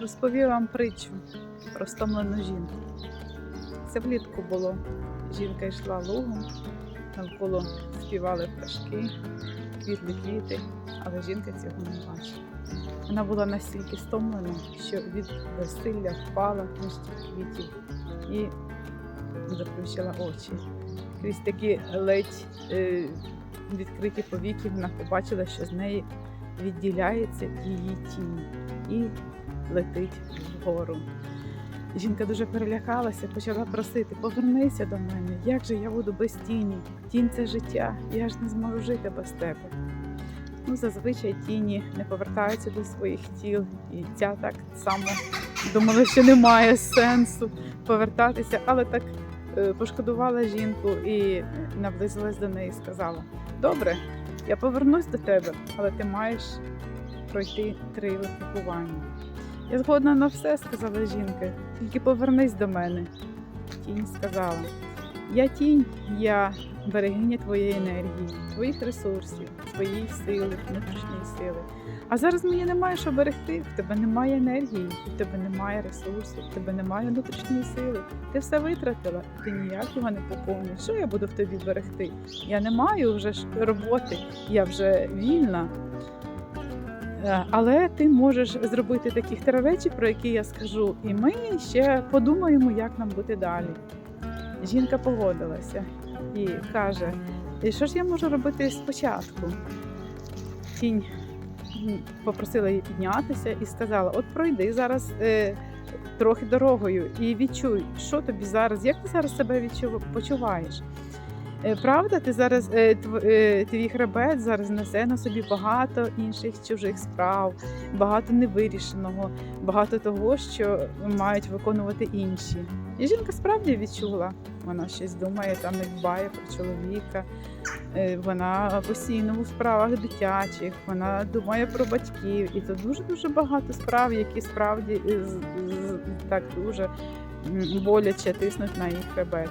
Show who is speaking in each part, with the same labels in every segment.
Speaker 1: Розповів вам притчу про стомлену жінку. Це влітку було. Жінка йшла лугом, навколо співали пташки, квітли квіти, але жінка цього не бачила. Вона була настільки стомлена, що від безсилля впала між квітів і заплющила очі. Крізь такі ледь е, відкриті повіки вона побачила, що з неї відділяється її тінь і летить вгору. Жінка дуже перелякалася, почала просити: повернися до мене, як же я буду без тіні? Тінь це життя, я ж не зможу жити без тебе. Ну, зазвичай тіні не повертаються до своїх тіл, і ця так само думала, що немає сенсу повертатися, але так е, пошкодувала жінку і наблизилась до неї і сказала: Добре, я повернусь до тебе, але ти маєш пройти три випробування. Я згодна на все, сказала жінка, тільки повернись до мене. Тінь сказала: Я тінь, я берегиня твоєї енергії, твоїх ресурсів, твоєї сили, внутрішньої сили. А зараз мені немає що берегти, в тебе немає енергії, в тебе немає ресурсів, в тебе немає внутрішньої сили. Ти все витратила, ти ніяк його не поповниш. Що я буду в тобі берегти? Я не маю вже роботи, я вже вільна. Е, Але ти можеш зробити таких три речі, про які я скажу, і ми ще подумаємо, як нам бути далі. Жінка погодилася і каже: «І що ж я можу робити спочатку? Тінь попросила її піднятися і сказала: От пройди зараз е, трохи дорогою і відчуй, що тобі зараз, як ти зараз себе відчув, почуваєш. Е, Правда, ти зараз е, е, твій хребет зараз несе на собі багато інших чужих справ, багато невирішеного, багато того, що мають виконувати інші. І жінка справді відчула. Вона щось думає, там не дбає про чоловіка. Вона постійно у справах дитячих, вона думає про батьків, і це дуже дуже багато справ, які справді так дуже боляче тиснуть на її хребет.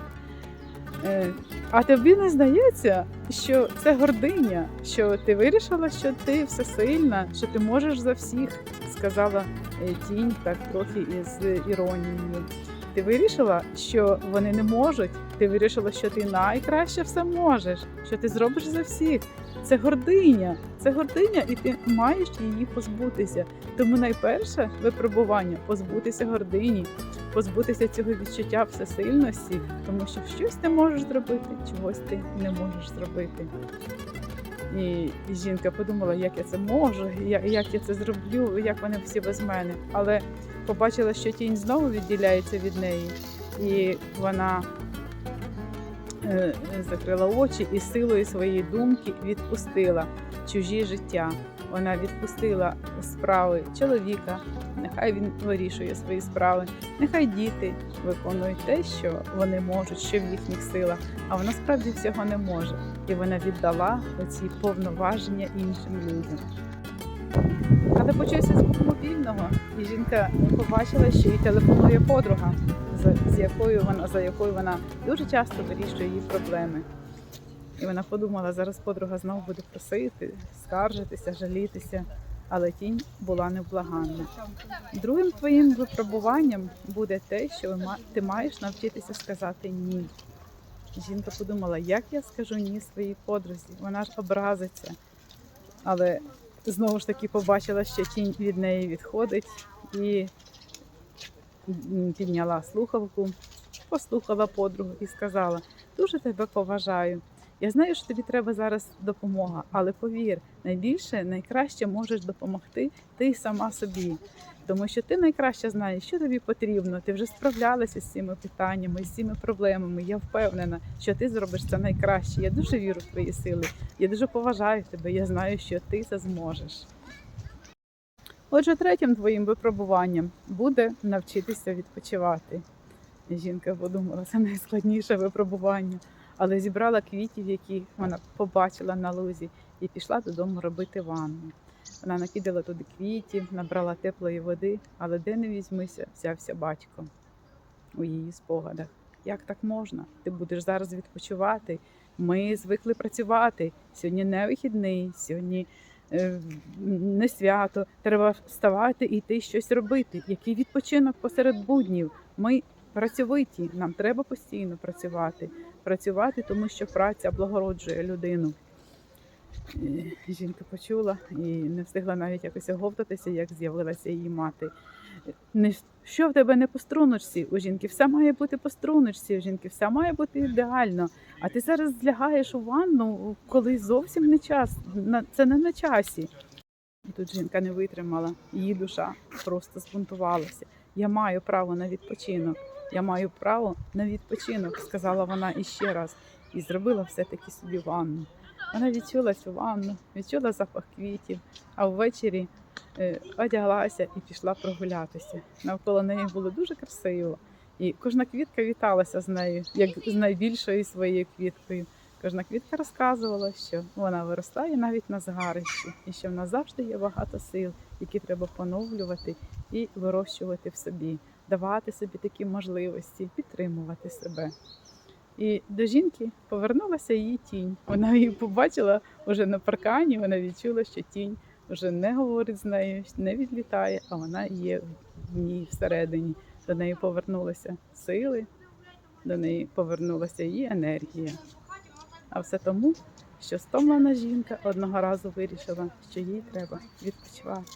Speaker 1: Е, А тобі не здається, що це гординя, що ти вирішила, що ти всесильна, що ти можеш за всіх, сказала е, тінь так трохи із іронією. Ти вирішила, що вони не можуть. Ти вирішила, що ти найкраще все можеш, що ти зробиш за всіх. Це гординя, це гординя, і ти маєш її позбутися. Тому найперше випробування позбутися гордині, позбутися цього відчуття всесильності, тому що щось ти можеш зробити, чогось ти не можеш зробити. І, і жінка подумала, як я це можу, як, як я це зроблю, як вони всі без мене. Але побачила, що тінь знову відділяється від неї, і вона е, закрила очі і силою своєї думки відпустила чужі життя. Вона відпустила справи чоловіка, нехай він вирішує свої справи, нехай діти виконують те, що вони можуть, що в їхніх силах, а вона справді всього не може. І вона віддала оці повноваження іншим людям. Але почувся звук мобільного, і жінка побачила, що їй телефонує подруга, з якою вона за якою вона дуже часто вирішує її проблеми. І вона подумала, зараз подруга знову буде просити, скаржитися, жалітися. Але тінь була невблаганна. Другим твоїм випробуванням буде те, що ти маєш навчитися сказати ні. Жінка подумала, як я скажу ні своїй подрузі, вона ж образиться. Але знову ж таки побачила, що тінь від неї відходить і підняла слухавку, послухала подругу і сказала: дуже тебе поважаю. Я знаю, що тобі треба зараз допомога, але повір, найбільше, найкраще можеш допомогти ти сама собі. Тому що ти найкраще знаєш, що тобі потрібно. Ти вже справлялася з цими питаннями, з цими проблемами. Я впевнена, що ти зробиш це найкраще. Я дуже вірю в твої сили. Я дуже поважаю тебе. Я знаю, що ти це зможеш. Отже, третім твоїм випробуванням буде навчитися відпочивати. Жінка подумала, це найскладніше випробування, але зібрала квітів, які вона побачила на лузі, і пішла додому робити ванну. Вона накидала туди квітів, набрала теплої води, але де не візьмися, взявся батько у її спогадах. Як так можна? Ти будеш зараз відпочивати. Ми звикли працювати. Сьогодні не вихідний, сьогодні е, не свято. Треба вставати і йти щось робити. Який відпочинок посеред буднів? Ми працьовиті, нам треба постійно працювати. Працювати, тому що праця облагороджує людину. Е, Жінка почула і не встигла навіть якось оговтатися, як з'явилася її мати. Не, що в тебе не по струночці? У жінки все має бути по струночці, у жінки все має бути ідеально. А ти зараз злягаєш у ванну, коли зовсім не час. Це не на часі. І тут жінка не витримала, її душа просто збунтувалася. Я маю право на відпочинок. Я маю право на відпочинок, сказала вона іще раз, і зробила все-таки собі ванну. Вона відчула цю ванну, відчула запах квітів, а ввечері е, одяглася і пішла прогулятися. Навколо неї було дуже красиво. І кожна квітка віталася з нею, як з найбільшою своєю квіткою. Кожна квітка розказувала, що вона виростає навіть на згарищі, і що в нас завжди є багато сил, які треба поновлювати і вирощувати в собі, давати собі такі можливості, підтримувати себе. І до жінки повернулася її тінь. Вона її побачила вже на паркані. Вона відчула, що тінь вже не говорить з нею, не відлітає, а вона є в ній всередині. До неї повернулися сили, до неї повернулася її енергія. А все тому, що стомлена жінка одного разу вирішила, що їй треба відпочивати.